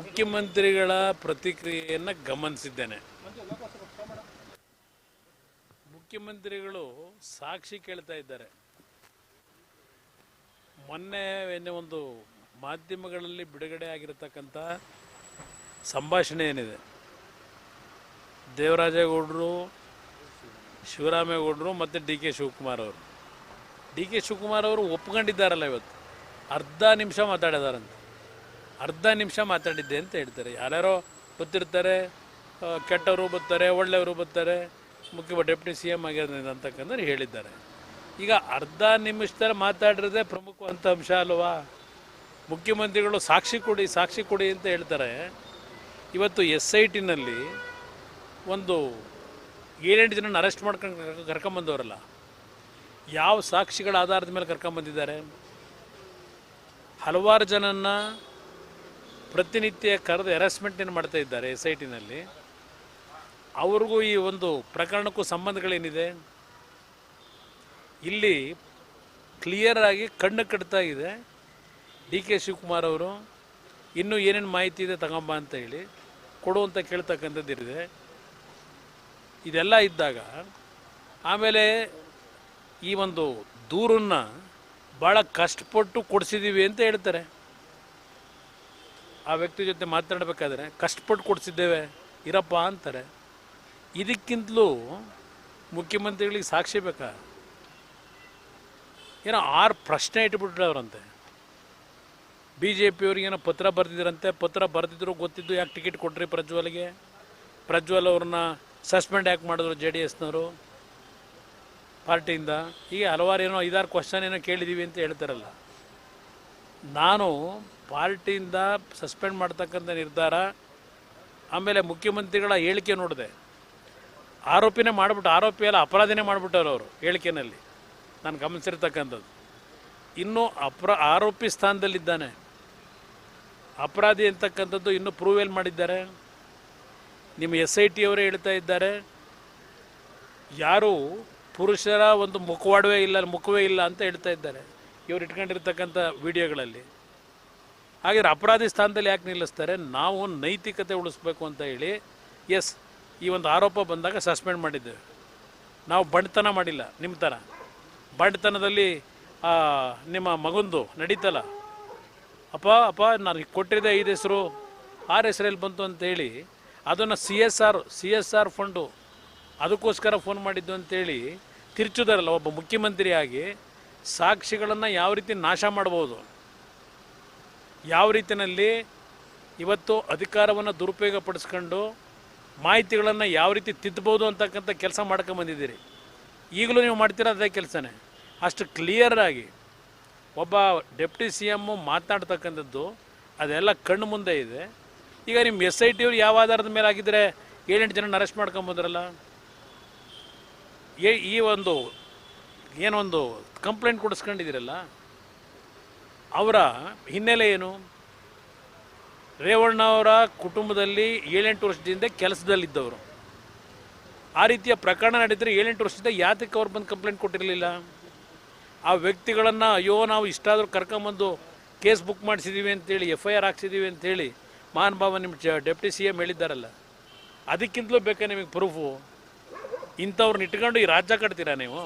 ಮುಖ್ಯಮಂತ್ರಿಗಳ ಪ್ರತಿಕ್ರಿಯೆಯನ್ನು ಗಮನಿಸಿದ್ದೇನೆ. ಮುಖ್ಯಮಂತ್ರಿಗಳು ಸಾಕ್ಷಿ ಕೇಳ್ತಾ ಇದ್ದಾರೆ. ಮೊನ್ನೆ ಒಂದು ಮಾಧ್ಯಮಗಳಲ್ಲಿ ಬಿಡುಗಡೆ ಆಗಿರತಕ್ಕಂಥ ಸಂಭಾಷಣೆ ಏನಿದೆ? ದೇವರಾಜೇಗೌಡರು, ಶಿವರಾಮೇಗೌಡರು ಮತ್ತು ಡಿ ಕೆ ಶಿವಕುಮಾರ್ ಅವರು. ಡಿ ಕೆ ಶಿವಕುಮಾರ್ ಅವರು ಒಪ್ಕೊಂಡಿದ್ದಾರಲ್ಲ ಇವತ್ತು? ಅರ್ಧ ನಿಮಿಷ ಮಾತಾಡಿದಾರಂತೆ. ಅರ್ಧ ನಿಮಿಷ ಮಾತಾಡಿದ್ದೆ ಅಂತ ಹೇಳ್ತಾರೆ. ಯಾರ್ಯಾರೋ ಗೊತ್ತಿರ್ತಾರೆ ಕೆಟ್ಟವರು ಬರ್ತಾರೆ ಒಳ್ಳೆಯವರು ಬರ್ತಾರೆ ಮುಖ್ಯ ಡೆಪ್ಟಿ ಸಿ ಎಂ ಆಗಿರೋದ್ರಿಂದ ಅಂತಕ್ಕಂದ್ರೆ ಹೇಳಿದ್ದಾರೆ. ಈಗ ಅರ್ಧ ನಿಮಿಷದಲ್ಲಿ ಮಾತಾಡಿರೋದೇ ಪ್ರಮುಖವಂತ ಅಂಶ ಅಲ್ವಾ? ಮುಖ್ಯಮಂತ್ರಿಗಳು ಸಾಕ್ಷಿ ಕೊಡಿ ಸಾಕ್ಷಿ ಕೊಡಿ ಅಂತ ಹೇಳ್ತಾರೆ. ಇವತ್ತು ಎಸ್ ಐ ಟಿನಲ್ಲಿ ಒಂದು ಏಳೆಂಟು ಜನನ ಅರೆಸ್ಟ್ ಮಾಡ್ಕೊಂಡು ಕರ್ಕೊಂಬಂದವರಲ್ಲ. ಯಾವ ಸಾಕ್ಷಿಗಳ ಆಧಾರದ ಮೇಲೆ ಕರ್ಕೊಂಬಂದಿದ್ದಾರೆ? ಹಲವಾರು ಜನನ್ನ ಪ್ರತಿನಿತ್ಯ ಕರೆದು ಹೆರಾಸ್ಮೆಂಟನ್ನು ಮಾಡ್ತಾ ಇದ್ದಾರೆ ಎಸ್ ಐ ಟಿನಲ್ಲಿ ಅವ್ರಿಗೂ ಈ ಒಂದು ಪ್ರಕರಣಕ್ಕೂ ಸಂಬಂಧಗಳೇನಿದೆ? ಇಲ್ಲಿ ಕ್ಲಿಯರ್ ಆಗಿ ಕಣ್ಣು ಕಟ್ತಾ ಇದೆ ಡಿ ಕೆ ಶಿವಕುಮಾರ್ ಅವರು. ಇನ್ನೂ ಏನೇನು ಮಾಹಿತಿ ಇದೆ ತಗೊಂಬ ಅಂತ ಹೇಳಿ ಕೊಡು ಅಂತ ಕೇಳ್ತಕ್ಕಂಥದ್ದಿದೆ ಇದೆಲ್ಲ ಇದ್ದಾಗ ಆಮೇಲೆ ಈ ಒಂದು ದೂರನ್ನು ಭಾಳ ಕಷ್ಟಪಟ್ಟು ಕೊಡಿಸಿದ್ದೀವಿ ಅಂತ ಹೇಳ್ತಾರೆ. ಆ ವ್ಯಕ್ತಿ ಜೊತೆ ಮಾತಾಡಬೇಕಾದ್ರೆ, ಕಷ್ಟಪಟ್ಟು ಕೊಡಿಸಿದ್ದೇವೆ, ಇರಪ್ಪ ಅಂತಾರೆ. ಇದಕ್ಕಿಂತಲೂ ಮುಖ್ಯಮಂತ್ರಿಗಳಿಗೆ ಸಾಕ್ಷಿ ಬೇಕಾ? ಏನೋ ಆರು ಪ್ರಶ್ನೆ ಇಟ್ಬಿಟ್ರವ್ರಂತೆ ಬಿ ಜೆ ಪಿಯವ್ರಿಗೆ ಏನೋ ಪತ್ರ ಬರೆದಿದ್ರಂತೆ, ಪತ್ರ ಬರೆದಿದ್ರು, ಗೊತ್ತಿದ್ದು ಯಾಕೆ ಟಿಕೆಟ್ ಕೊಟ್ರಿ ಪ್ರಜ್ವಲ್ಗೆ? ಪ್ರಜ್ವಲ್ ಅವ್ರನ್ನ ಸಸ್ಪೆಂಡ್ ಯಾಕೆ ಮಾಡಿದ್ರು ಜೆ ಡಿ ಎಸ್ನವರು? ಪಾರ್ಟಿಯಿಂದ? ಹೀಗೆ ಹಲವಾರು ಏನೋ ಐದಾರು ಕ್ವಶನ್ ಏನೋ ಕೇಳಿದ್ದೀವಿ ಅಂತ ಹೇಳ್ತಾರಲ್ಲ. ನಾನು ಪಾರ್ಟಿಯಿಂದ ಸಸ್ಪೆಂಡ್ ಮಾಡ್ತಕ್ಕಂಥ ನಿರ್ಧಾರ, ಆಮೇಲೆ ಮುಖ್ಯಮಂತ್ರಿಗಳ ಹೇಳಿಕೆ ನೋಡಿದೆ. ಆರೋಪಿನೇ ಮಾಡಿಬಿಟ್ಟು, ಆರೋಪಿ ಅಲ್ಲ ಅಪರಾಧಿನೇ ಮಾಡಿಬಿಟ್ಟವ್ರು ಅವರು ಹೇಳಿಕೆನಲ್ಲಿ. ನಾನು ಗಮನಿಸಿರ್ತಕ್ಕಂಥದ್ದು. ಇನ್ನೂ ಅಪ್ರ, ಆರೋಪಿ ಸ್ಥಾನದಲ್ಲಿದ್ದಾನೆ. ಅಪರಾಧಿ ಅಂತಕ್ಕಂಥದ್ದು ಇನ್ನೂ ಪ್ರೂವ್ ಎಲ್ಲಿ ಮಾಡಿದ್ದಾರೆ. ನಿಮ್ಮ ಎಸ್ ಐ ಟಿ ಅವರೇ ಹೇಳ್ತಾ ಇದ್ದಾರೆ. ಯಾರು ಪುರುಷರ ಒಂದು ಮುಖವಾಡವೇ ಇಲ್ಲ, ಮುಖವೇ ಇಲ್ಲ ಅಂತ ಹೇಳ್ತಾ ಇದ್ದಾರೆ. ಇವ್ರು ಇಟ್ಕೊಂಡಿರ್ತಕ್ಕಂಥ ವಿಡಿಯೋಗಳಲ್ಲಿ. ಹಾಗಿದ್ರೆ ಅಪರಾಧಿ ಸ್ಥಾನದಲ್ಲಿ ಯಾಕೆ ನಿಲ್ಲಿಸ್ತಾರೆ? ನಾವು ನೈತಿಕತೆ ಉಳಿಸ್ಬೇಕು ಅಂತ ಹೇಳಿ ಎಸ್ ಈ ಒಂದು ಆರೋಪ ಬಂದಾಗ ಸಸ್ಪೆಂಡ್ ಮಾಡಿದ್ದೇವೆ. ನಾವು ಬಂಡ್ತನ ಮಾಡಿಲ್ಲ, ನಿಮ್ಮ ಥರ. ಬಂಡ್ತನದಲ್ಲಿ ನಿಮ್ಮ ಮಗಂದು ನಡೀತಲ್ಲ. ಅಪ್ಪ ಅಪ್ಪ ನನಗೆ ಕೊಟ್ಟಿದ್ದೆ ಐದು ಹೆಸರು, ಆರು ಹೆಸರಲ್ಲಿ ಬಂತು ಅಂತೇಳಿ ಅದನ್ನು C S R, C S R fund, ಅದಕ್ಕೋಸ್ಕರ ಫೋನ್ ಮಾಡಿದ್ದು ಅಂತೇಳಿ ತಿರ್ಚುದಾರಲ್ಲ ಒಬ್ಬ ಮುಖ್ಯಮಂತ್ರಿಯಾಗಿ ಸಾಕ್ಷಿಗಳನ್ನು ಯಾವ ರೀತಿ ನಾಶ ಮಾಡ್ಬೋದು? ಯಾವ ರೀತಿಯಲ್ಲಿ ಇವತ್ತು ಅಧಿಕಾರವನ್ನು ದುರುಪಯೋಗ ಪಡಿಸ್ಕೊಂಡು ಮಾಹಿತಿಗಳನ್ನು ಯಾವ ರೀತಿ ತಿದ್ದಬೋದು ಅಂತಕ್ಕಂಥ ಕೆಲಸ ಮಾಡ್ಕೊಂಬಂದಿದ್ದೀರಿ ಈಗಲೂ ನೀವು ಮಾಡ್ತೀರಾ ಅದೇ ಕೆಲಸನೇ? ಅಷ್ಟು ಕ್ಲಿಯರಾಗಿ ಒಬ್ಬ ಡೆಪ್ಟಿ ಸಿ ಎಮ್ಮು ಮಾತನಾಡ್ತಕ್ಕಂಥದ್ದು ಅದೆಲ್ಲ ಕಣ್ಣು ಮುಂದೆ ಇದೆ. ಈಗ ನಿಮ್ಮ ಎಸ್ ಐ ಟಿ ಅವ್ರು ಯಾವ ಆಧಾರದ ಮೇಲೆ ಆಗಿದ್ದರೆ ಏಳೆಂಟು ಜನ ಅರೆಸ್ಟ್ ಮಾಡ್ಕೊಂಬಂದ್ರಲ್ಲ ಈ ಒಂದು ಏನೊಂದು ಕಂಪ್ಲೇಂಟ್ ಕೊಡಿಸ್ಕೊಂಡಿದ್ದೀರಲ್ಲ, ಅವರ ಹಿನ್ನೆಲೆ ಏನು? ರೇವಣ್ಣ ಅವರ ಕುಟುಂಬದಲ್ಲಿ ಏಳೆಂಟು ವರ್ಷದಿಂದ ಕೆಲಸದಲ್ಲಿದ್ದವರು. ಆ ರೀತಿಯ ಪ್ರಕರಣ ನಡೆದರೆ ಏಳೆಂಟು ವರ್ಷದಿಂದ ಯಾತಕ್ಕೆ ಅವ್ರು ಬಂದು ಕಂಪ್ಲೇಂಟ್ ಕೊಟ್ಟಿರಲಿಲ್ಲ? ಆ ವ್ಯಕ್ತಿಗಳನ್ನು ಅಯ್ಯೋ, ನಾವು ಇಷ್ಟಾದರೂ ಕರ್ಕೊಂಬಂದು ಕೇಸ್ ಬುಕ್ ಮಾಡಿಸಿದ್ದೀವಿ ಅಂತೇಳಿ ಎಫ್ ಐ ಆರ್ ಹಾಕ್ಸಿದ್ದೀವಿ ಅಂತೇಳಿ ಮಹಾನ್ ಭಾವ ನಿಮ್ಮ ಜ, ಡೆಪ್ಟಿ ಸಿ ಎಂ ಹೇಳಿದ್ದಾರಲ್ಲ, ಅದಕ್ಕಿಂತಲೂ ಬೇಕಾ ನಿಮಗೆ ಪ್ರೂಫು ಇಂಥವ್ರನ್ನ ಇಟ್ಕೊಂಡು ಈ ರಾಜ್ಯ ಕಟ್ತೀರಾ ನೀವು?